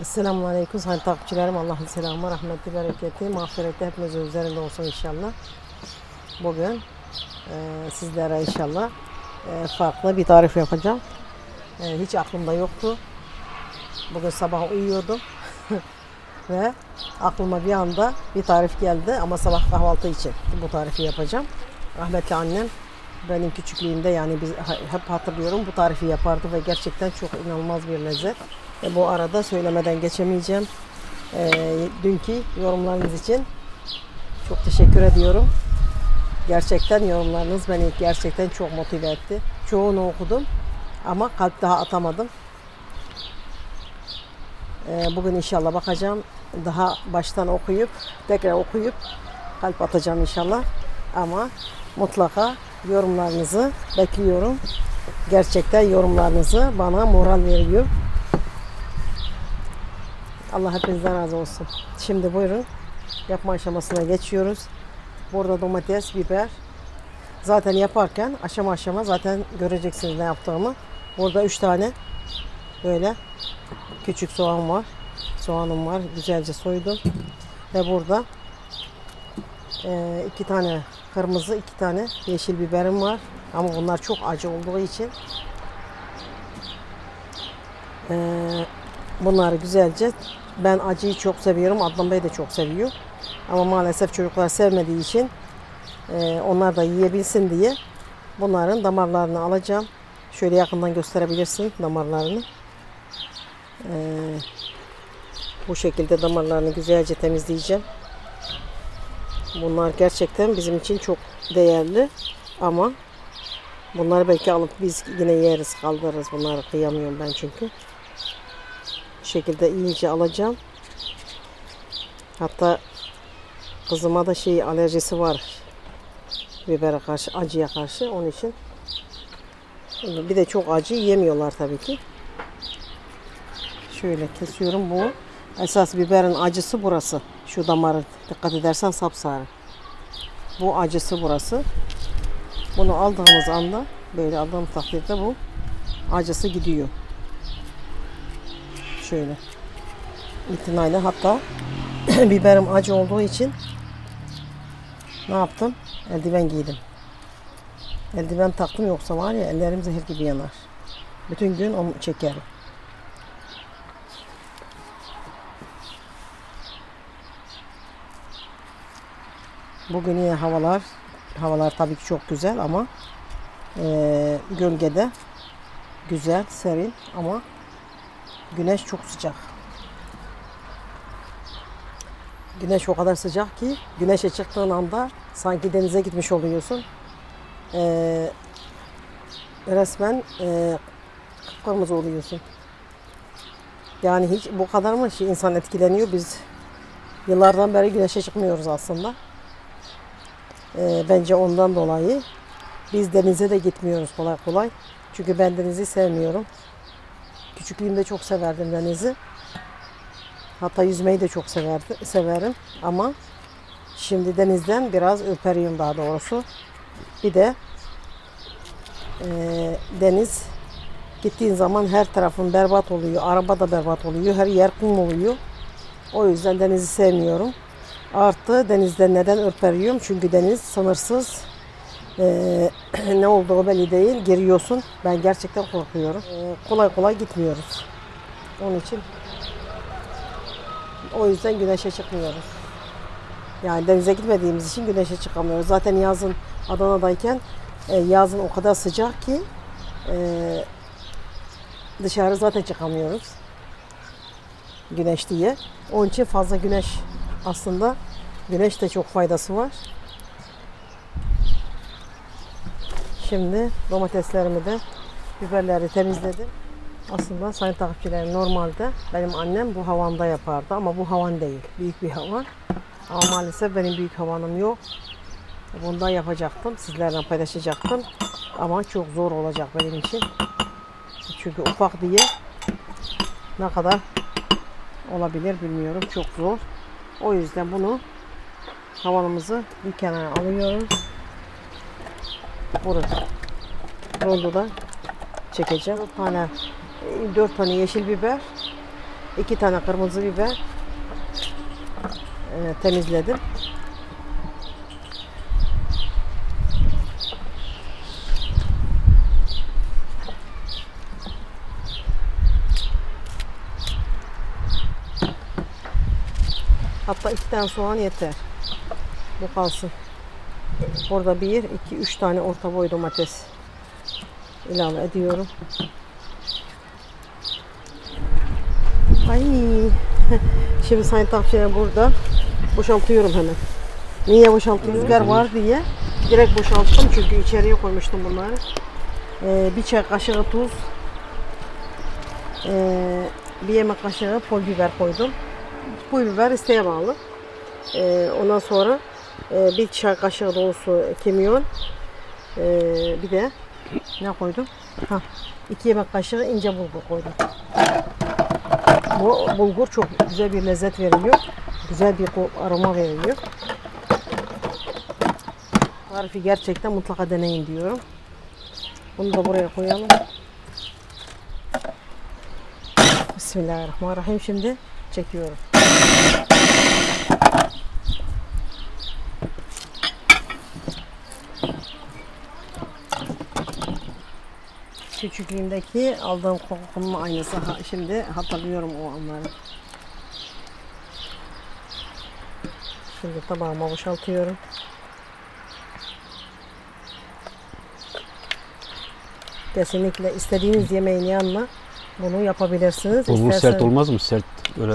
Esselamu Aleyküm sayın takipçilerim. Allah'ın selamı, rahmeti, bereketi, mağfireti hepimizin üzerinde olsun inşallah. Bugün e, sizlere inşallah e, farklı bir tarif yapacağım. E, hiç aklımda yoktu. Bugün sabah uyuyordum ve aklıma bir anda bir tarif geldi ama sabah kahvaltı için bu tarifi yapacağım. Rahmetli annem benim küçüklüğümde yani biz hep hatırlıyorum bu tarifi yapardı ve gerçekten çok inanılmaz bir lezzet. Ve bu arada söylemeden geçemeyeceğim. Ee, dünkü yorumlarınız için çok teşekkür ediyorum. Gerçekten yorumlarınız beni gerçekten çok motive etti. Çoğunu okudum ama kalp daha atamadım. Ee, bugün inşallah bakacağım. Daha baştan okuyup tekrar okuyup kalp atacağım inşallah. Ama mutlaka yorumlarınızı bekliyorum. Gerçekten yorumlarınızı bana moral veriyor. Allah hepinizden razı olsun. Şimdi buyurun yapma aşamasına geçiyoruz. Burada domates, biber. Zaten yaparken aşama aşama zaten göreceksiniz ne yaptığımı. Burada üç tane böyle küçük soğan var. Soğanım var. Güzelce soydum. Ve burada e, iki tane kırmızı, iki tane yeşil biberim var. Ama bunlar çok acı olduğu için e, bunları güzelce ben acıyı çok seviyorum. Adnan Bey de çok seviyor. Ama maalesef çocuklar sevmediği için e, onlar da yiyebilsin diye bunların damarlarını alacağım. Şöyle yakından gösterebilirsin damarlarını. E, bu şekilde damarlarını güzelce temizleyeceğim. Bunlar gerçekten bizim için çok değerli ama bunları belki alıp biz yine yeriz kaldırırız bunları kıyamıyorum ben çünkü. Şekilde iyice alacağım. Hatta kızıma da şey alerjisi var. Bibere karşı, acıya karşı. Onun için bir de çok acı yemiyorlar tabii ki. Şöyle kesiyorum bu. Esas biberin acısı burası. Şu damarı dikkat edersen sapsarı. Bu acısı burası. Bunu aldığımız anda böyle aldığım takdirde bu acısı gidiyor. Şöyle. İtinayla hatta biberim acı olduğu için ne yaptım? Eldiven giydim. Eldiven taktım yoksa var ya ellerim zehir gibi yanar. Bütün gün onu çekerim. Bugün yine havalar havalar tabii ki çok güzel ama eee, gölgede güzel, serin ama güneş çok sıcak. Güneş o kadar sıcak ki güneşe çıktığın anda sanki denize gitmiş oluyorsun. Eee, resmen eee kıpkırmızı oluyorsun. Yani hiç bu kadar mı şey insan etkileniyor? Biz yıllardan beri güneşe çıkmıyoruz aslında. Eee, bence ondan dolayı biz denize de gitmiyoruz kolay kolay. Çünkü ben denizi sevmiyorum. Küçüklüğümde çok severdim denizi. Hatta yüzmeyi de çok severdi, severim ama şimdi denizden biraz ürperiyorum daha doğrusu. Bir de eee, deniz gittiğin zaman her tarafın berbat oluyor. Araba da berbat oluyor. Her yer kum oluyor. O yüzden denizi sevmiyorum. Artı denizden neden ürperiyorum? Çünkü deniz sınırsız. Eee, ne olduğu belli değil. Giriyorsun. Ben gerçekten korkuyorum. Eee, kolay kolay gitmiyoruz. Onun için o yüzden güneşe çıkmıyoruz. Yani denize gitmediğimiz için güneşe çıkamıyoruz. Zaten yazın Adana'dayken e, yazın o kadar sıcak ki e, dışarı zaten çıkamıyoruz. Güneş diye. Onun için fazla güneş aslında güneş de çok faydası var. Şimdi domateslerimi de biberleri temizledim. Aslında sayın takipçilerim normalde benim annem bu havanda yapardı ama bu havan değil. Büyük bir havan. Ama maalesef benim büyük havanım yok. Bundan yapacaktım. Sizlerle paylaşacaktım. Ama çok zor olacak benim için. Çünkü ufak diye ne kadar olabilir bilmiyorum. Çok zor. O yüzden bunu havanımızı bir kenara alıyoruz. Burada. Rondoda çekeceğim. 4 tane 4 tane yeşil biber, iki tane kırmızı biber e, temizledim. Hatta iki tane soğan yeter. Bu kalsın. Orada bir, iki, üç tane orta boy domates ilave ediyorum. Ay. Şimdi sayın takipçiler burada. Boşaltıyorum hemen. Niye boşaltıyorum? Rüzgar var diye. Direkt boşalttım çünkü içeriye koymuştum bunları. Ee, bir çay kaşığı tuz. Ee, bir yemek kaşığı pul biber koydum. Pul biber isteğe bağlı. Ee, ondan sonra e, bir çay kaşığı dolusu kimyon. Ee, bir de ne koydum? Ha, iki yemek kaşığı ince bulgur koydum. Bu bulgur çok güzel bir lezzet veriyor. Güzel bir aroma veriyor. Tarifi gerçekten mutlaka deneyin diyorum. Bunu da buraya koyalım. Bismillahirrahmanirrahim. Şimdi çekiyorum. Küçüklüğümdeki aldığım kokunun aynısı. Ha, şimdi hatırlıyorum o anları. Şimdi tabağıma boşaltıyorum. Kesinlikle istediğiniz yemeğin yanına bunu yapabilirsiniz. Bulgur İstersen- sert olmaz mı? Sert böyle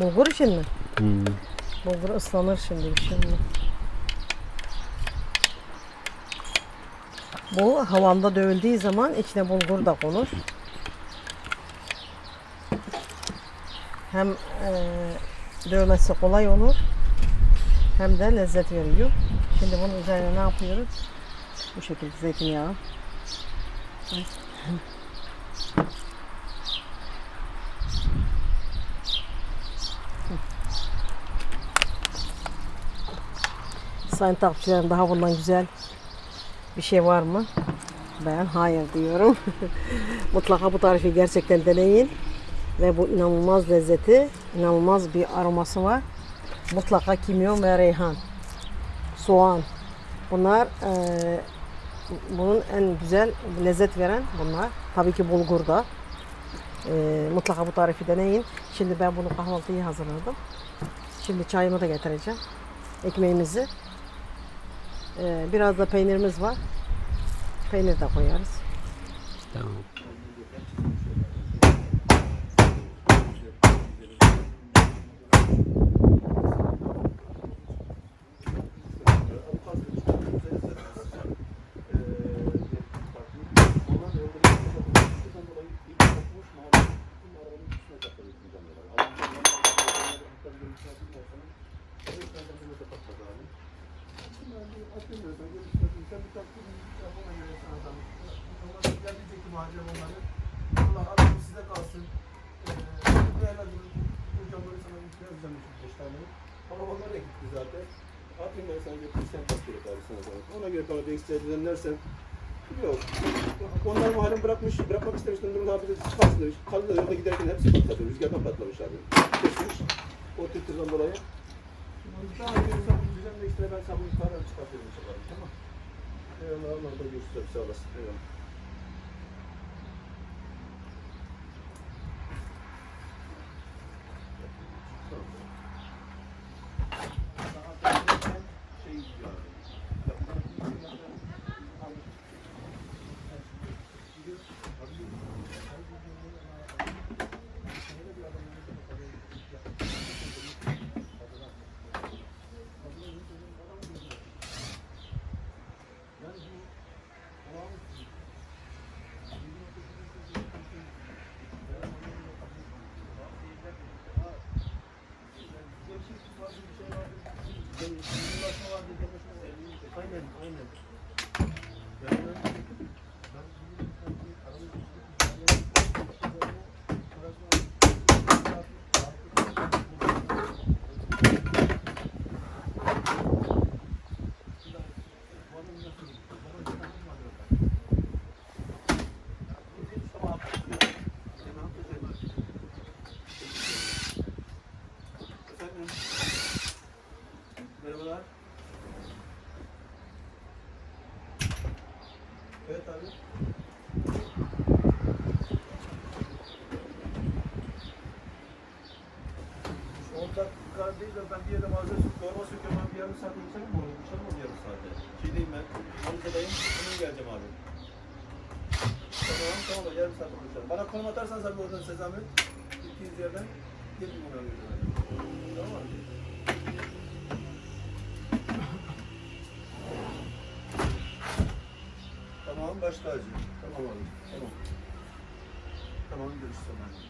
Bulgur için mi? hmm, Bulgur ıslanır şimdi bir şey. Bu havanda dövüldüğü zaman içine bulgur da konur. Hem eee dövmesi kolay olur hem de lezzet veriyor. Şimdi bunun üzerine ne yapıyoruz? Bu şekilde zeytinyağı. Ay. Sayın takipçilerim daha bundan güzel bir şey var mı? Ben hayır diyorum. Mutlaka bu tarifi gerçekten deneyin. Ve bu inanılmaz lezzeti, inanılmaz bir aroması var. Mutlaka kimyon ve reyhan. Soğan. Bunlar eee, bunun en güzel lezzet veren bunlar. Tabii ki bulgur da. Eee, mutlaka bu tarifi deneyin. Şimdi ben bunu kahvaltıyı hazırladım. Şimdi çayımı da getireceğim. Ekmeğimizi. Ee, biraz da peynirimiz var. Peynir de koyarız. tamam. Size kalsın. Ee, değerlendirin. Bu camları sana yazacağım şu beş tane. Ama onlar da gitti zaten. Atayım ben sana götürürüm. Sen kaç kere kaldı sana zaten. Ona göre bana bir ekstra düzenlersen. Yok. Onlar mahallen bırakmış, bırakmak. Nurul abi de çıkarsın demiş. Kaldılar yolda giderken hepsi patladı. Rüzgardan patlamış abi. Kesmiş. O tütürden dolayı. Daha önce sen düzenle işte ben sana bunu yukarı çıkartıyorum inşallah. Tamam. Eyvallah. Allah'ım da görüşürüz. Sağ bir yerde malzeme normal söküyorum. Ben bir yarım saate geçerim mi oraya? Geçerim mi bir yarım saate? Şeydeyim ben, Ankara'dayım, hemen geleceğim abi. Tamam, tamam da yarım saate konuşalım. Bana konum atarsan abi oradan size zahmet. Gittiğiniz yerden gelin bana götürün. Tamam mı? Tamam, baş tacı. Tamam abi, tamam. Tamam, görüşürüz sonra.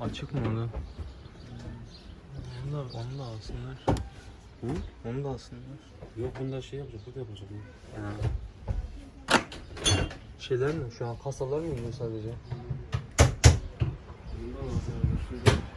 Açık mı onu? Onu da, onu da alsınlar. Hı? Onu da alsınlar. Yok bunda şey yapacak, burada yapacak. Ha. Şeyler mi? Şu an kasalar mı iniyor sadece? Bundan lazım.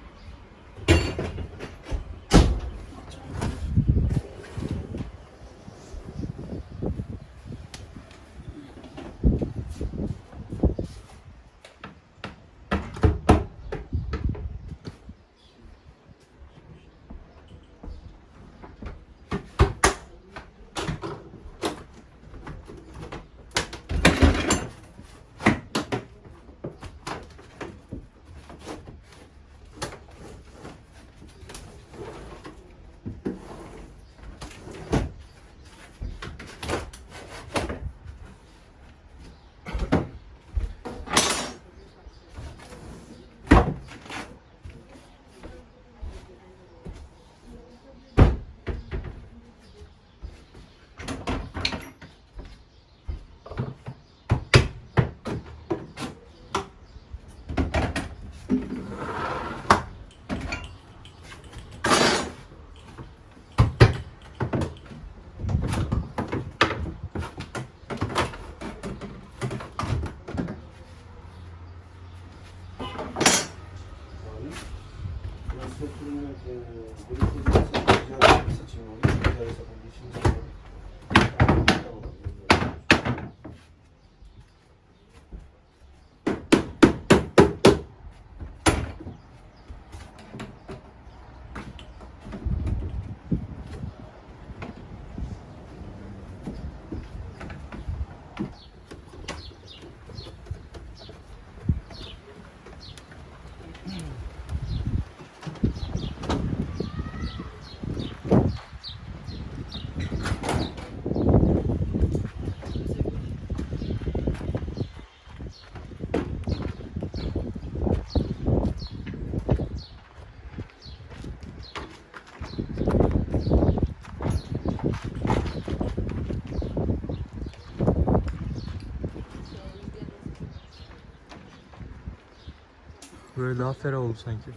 Böyle daha ferah oldu sanki.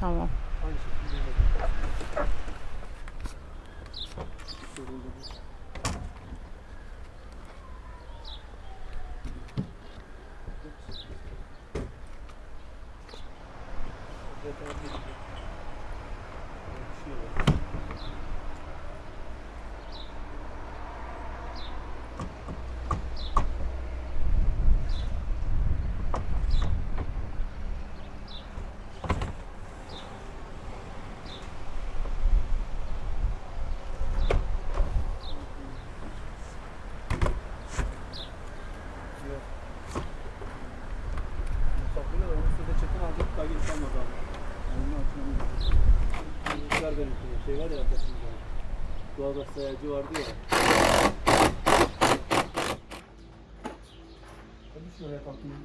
Tamam. Saklı da onun üstünde çetin aldık daha geri kalmadı abi. Onun açılımı. Çocuklar benimkine şey var ya arkasında. Doğada sayacı vardı ya. Hadi şuraya kalkayım.